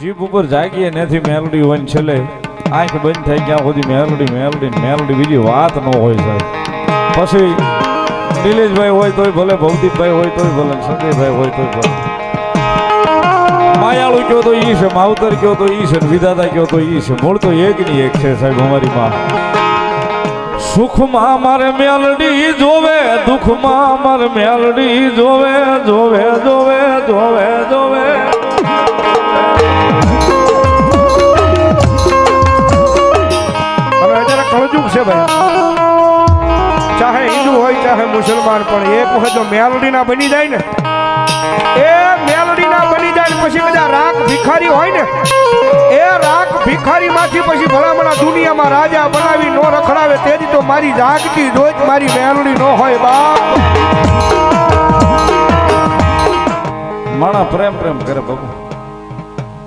જીભ ઉપર જાગીએ નથી મેલડી હોય ને છેલ્લે આંખ બંધ થઈ ગયા સુધી મેલડી મેલડી મેલડી. બીજી વાત ન હોય સાહેબ. પછી નિલેશભાઈ હોય તોય ભલે, ભવદીપભાઈ હોય તોય ભલે, સંજયભાઈ હોય તોય ભલે. માયાળુ કયો તો ઈ છે, માવતર કયો તો ઈ છે વિધાતા કયો તો ઈ છે. મૂળ તો એક ની એક છે સાહેબ અમારી માં. સુખમાં મારે મેલડી જોવે, દુઃખમાં મારે મેલડી જોવે જોવે જોવે જોવે જોવે. છે ભાઈ? ચાહે હિન્દુ હોય, ચાહે મુસલમાન, પણ એક વખત જો મેલડીના બની જાય ને, એ મેલડીના બની જાય ને પછી બધા રાખ ભિખારી હોય ને, એ રાખ ભિખારી માંથી પછી ભલામણા દુનિયામાં રાજા બનાવી નો રખડાવે તેથી તો મારી જાગતી રોજ મારી મેલડી નો હોય, બાપ. માણા પ્રેમ પ્રેમ કરે બાબુ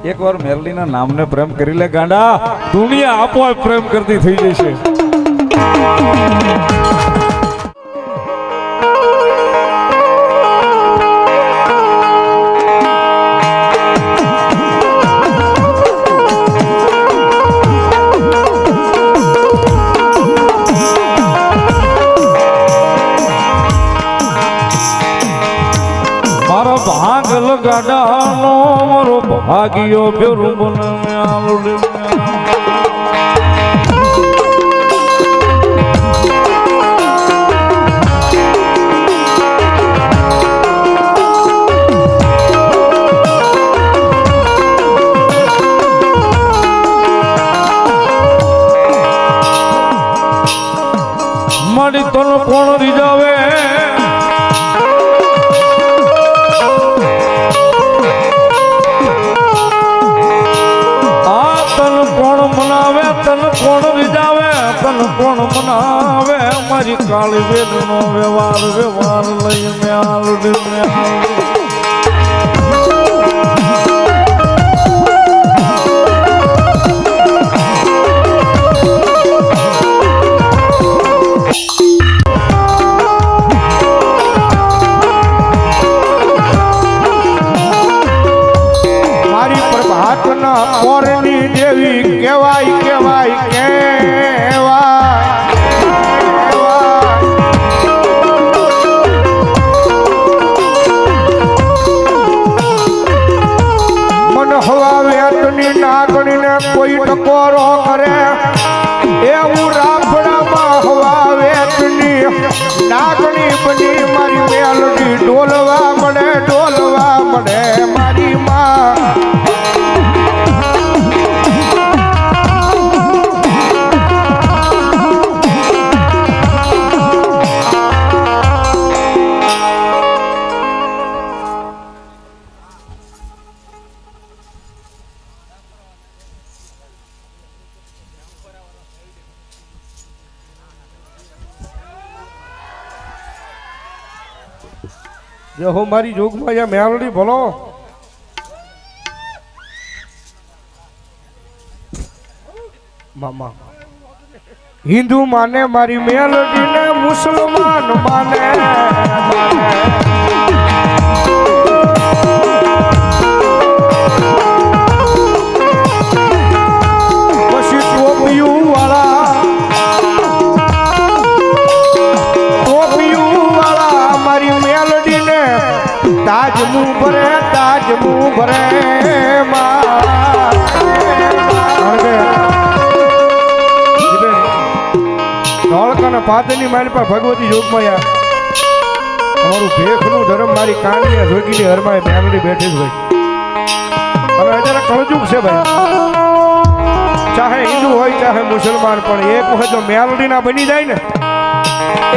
એકવાર મેરડીના નામને પ્રેમ કરી લે, ગાંડા. દુનિયા આપોઆપ પ્રેમ કરતી થઈ જશે. ભાગ લગાડાનો મારો ભાગ્યો ફેરું બને કોણ મનાવે મારી કાળી વેદ નો વ્યવહાર વ્યવહાર લઈ મે આલડી મે. પ્રભાતના પોરની દેવી કહેવાય હવા વેતની નાગણીને કોઈ ટકોરો કરે. એવું રાફડામાં હવા વેતની નાગણી બની મારી મેલડી ડોલવા જે હો મારી જોગમાં યા મેળડી બોલો મામા. હિન્દુ માને મારી મેલડી ને મુસલમાન માને. ધોળકાના માલપા ભગવતી જોગમાયા તમારું ભેખનું ધર્મ મારી કાનીયા જોગીની હરમાય મેલડી બેઠી હોય. હવે અત્યારે કળજુક છે ભાઈ. ચાહે હિન્દુ હોય, ચાહે મુસલમાન, પણ એક વખત જો મેલડીના બની જાય ને,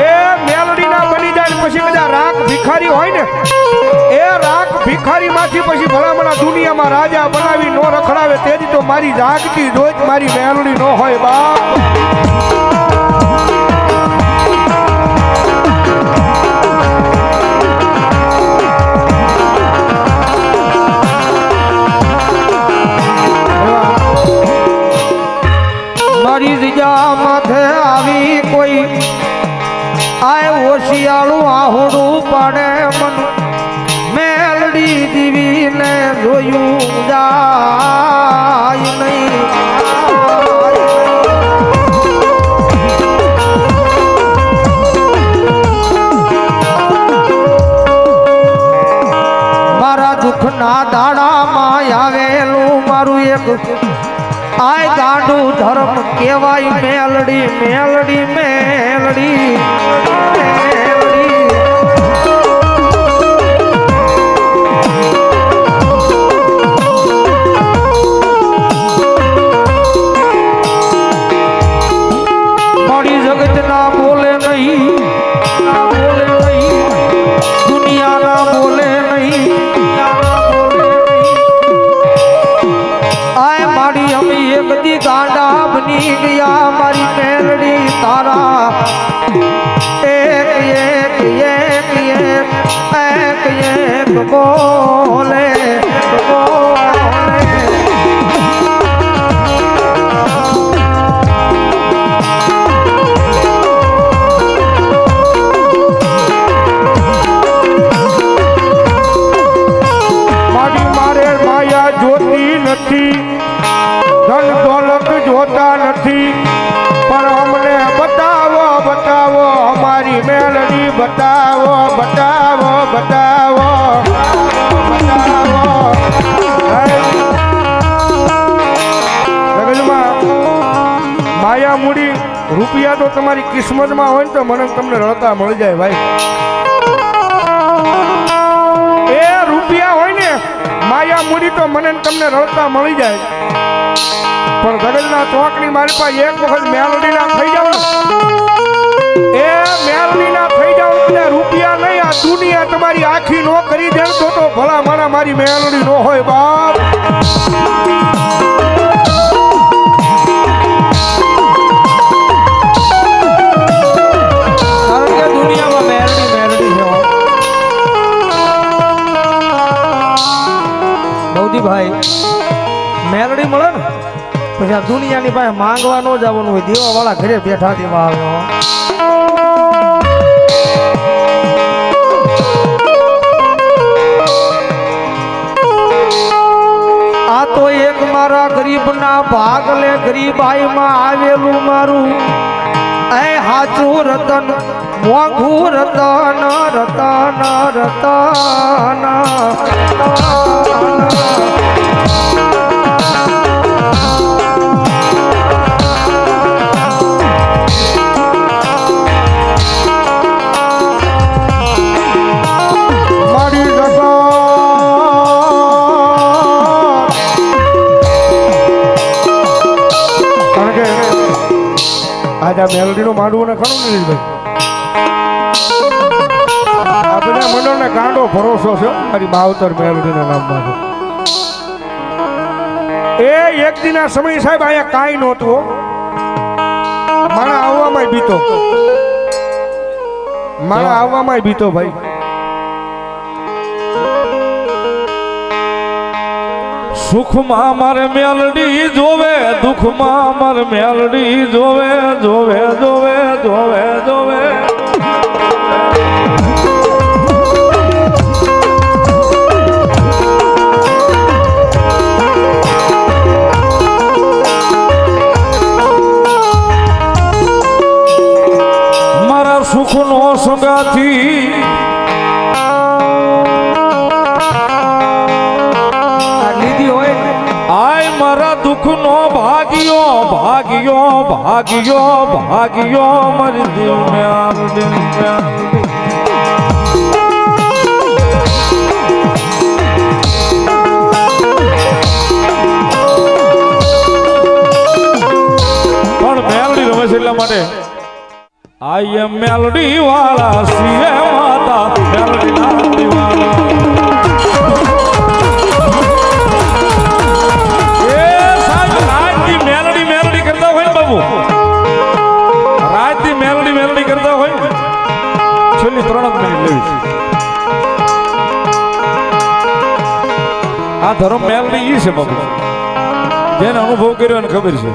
એ મેલડીના બની જાય પછી બધા રાખ ભિખારી હોય ને, એ રાખ ભિખારી માંથી પછી ભલામણા દુનિયામાં રાજા બનાવી નો રખડાવે તેથી તો મારી જાગતી રોજ મારી મેલડી નો હોય બાપ. એક. આય ગાંડું ધર્મ કેવાય મેલડી મેલડી મેલડી કિસ્મતમાં હોય ને તો મને તમને રડતા મળી જાય ભાઈ. એ રૂપિયા હોય ને, માયા મૂડી તો મને તમને રડતા મળી જાય. પણ ગગનના ચોકની મારી પાસે એક વખત મેલડીના થઈ જાવ એ મેલડીના થઈ જાવ એટલે રૂપિયા નહીં, આ દુનિયા તમારી આખી નો કરી દે તો તો ભલા મારા મારી મેલડી નો હોય બાપ. ભવદીભાઈ મેલડી મળે ને? પછી આ દુનિયાની પાસે માંગવા ન જવાનું હોય દેવા વાળા ઘરે બેઠા દેવા આવે મારા ગરીબના ભાગલે ગરીબાઈમાં આવેલું મારું એ હાચું રતન મોંઘું રતન રતન રતન રતન. આજે મેલડીનું માંડવું ને ખરું ને ભાઈ આ બધા મંડળને ગાંડો ભરોસો છે, મારી માવતર મેલડીના નામમાં છે. એ એક દિના સમય સાહેબ અહીંયા કાંઈ નહોતું મારા આવવામાં બીતો. મારા આવવામાં બીતો ભાઈ. સુખમાં અમાર મેલડી જોવે દુઃખમાં અમાર મેલડી જોવે જોવે જોવે જોવે જોવે. ભાગ્યો ભાગ્યો, મારી દિલ પણ મેલડી રમે છે એટલા માટે. આઈ એમ મેલડી વાળા સીએ માતા મેલડી હોય છેલ્લી ત્રણ જ મિનિટ લેવી આ ધર્મ મેલડી ઈ છે બાબુ જેને અનુભવ કર્યો એને ખબર છે.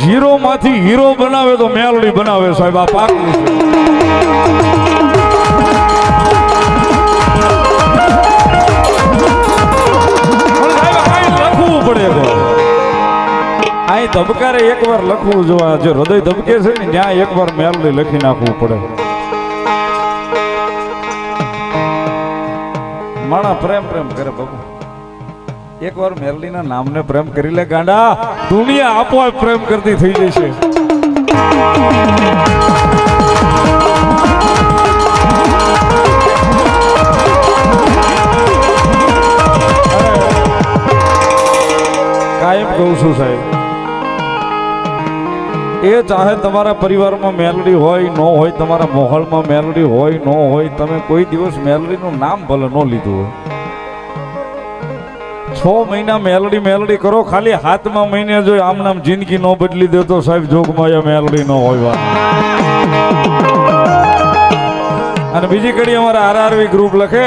હીરો માંથી હીરો બનાવે તો મેલડી બનાવે સાહેબ, આ પાક આય ધબકારે એકવાર લખવું જો જે હૃદય ધબકે છે ને ત્યાં એકવાર મેલડી લખી નાખવું પડે. માણા પ્રેમ પ્રેમ કરે બાબુ એકવાર મેરલીના નામને પ્રેમ કરી લે, ગાંડા. દુનિયા આપોઆપ પ્રેમ કરતી થઈ જશે. કહું છું સાહેબ એ ચાહે તમારા પરિવારમાં મેલડી હોય, ન હોય, તમારા મોહલમાં મેલડી હોય, ન હોય, તમે કોઈ દિવસ મેલડીનું નામ ભલે ન લીધું હોય. છ મહિના મેલડી મેલડી કરો, ખાલી હાથમાં મહિને જો આમ નામ જિંદગી ન બદલી દે તો સાહેબ જોગમાં એ મેલડી ન હોય અને બીજી કડી અમારા આરઆરવી ગ્રુપ લખે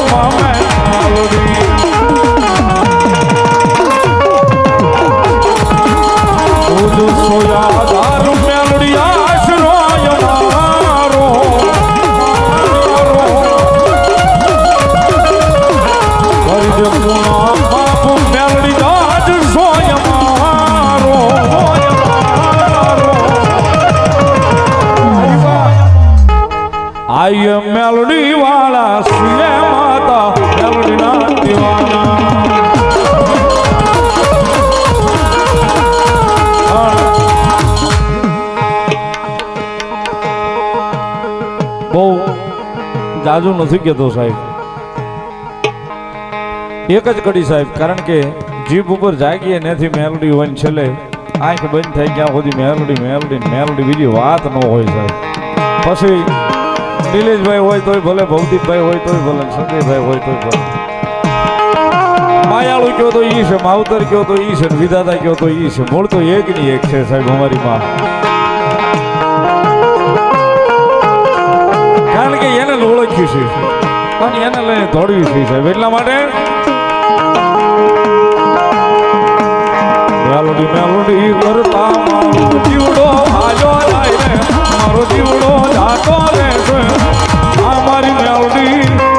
આય મેલડી વાળા સિને માતા મેલડી ના દીવાના બહુ જાજુ નથી કહેતો સાહેબ. એક જ કડી સાહેબ, કારણ કે જીભ ઉપર જાગીએ નથી મેલડી હોય ને છેલ્લે આંખ બંધ થઈ ગયા સુધી મેલડી મેલડી મેલડી, બીજી વાત ન હોય સાહેબ. પછી નિલેશભાઈ હોય તોય ભલે, ભૌતિકભાઈ હોય તોય ભલે સંજયભાઈ હોય તોય ભલે. માયાળુ કયો તો ઈ છે, માવતર કયો તો ઈ છે વિધાતા કયો તો ઈ છે. મૂળ તો એક ની એક છે સાહેબ અમારી માં. કારણ કે એને ઓળખ્યું છે અને એને લઈને દોડવી છે સાહેબ. એટલા માટે મેલોડી મેલોડી કરતા જીવડો લાજો લાય મારો દીવડો જાતો રહેશે. આ મારી મેવડી